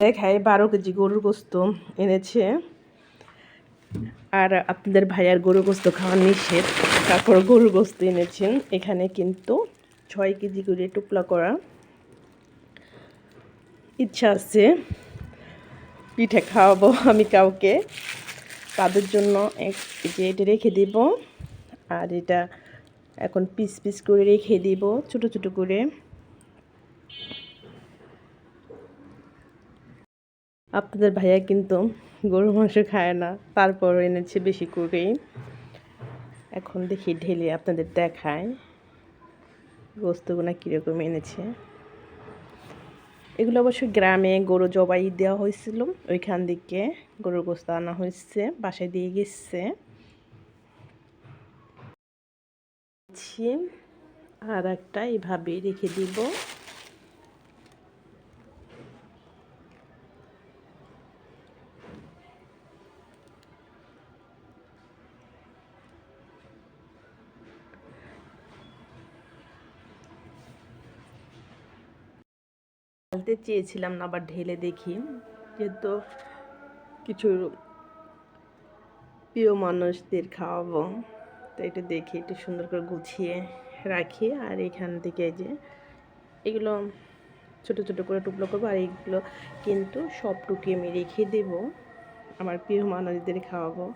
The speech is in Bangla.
দেখায় বারো কেজি গরুর গোস্ত এনেছে। আর আপনাদের ভাইয়ার গরুর গোস্ত খাওয়া নিষেধ। তারপর গরুর গোস্ত এনেছেন। এখানে কিন্তু ছয় কেজি করে টুকলা করা ইচ্ছা আছে। পিঠে খাওয়াবো আমি কাউকে। তাদের জন্য এক যে এটা রেখে দিব। আর এটা এখন পিস পিস করে রেখে দিব, ছোট ছোট করে। আপনাদের ভাইয়া কিন্তু গরু মাংস খায় না তারপর এনেছে বেশি করেই। এখন দেখি ঢেলে আপনাদের দেখায় গোস্তগুলো কীরকম এনেছে। এগুলো অবশ্য গ্রামে গরু জবাই দেওয়া হয়েছিল, ওইখান থেকে গরুর গোস্ত আনা হয়েছে, বাসায় দিয়ে গেছে। আর একটা এইভাবে রেখে দিব। ঢালতে চেয়েছিলাম না, আবার ঢেলে দেখি যেহেতু কিছু প্রিয় মানুষদের খাওয়াবো। তো এটা দেখি একটু সুন্দর করে গুছিয়ে রাখি আর এখান থেকে যে এগুলো ছোট ছোট করে টুকরো করব আর এগুলো কিন্তু সবটুকু আমি রেখে দেব, আমার প্রিয় মানুষদের খাওয়াবো।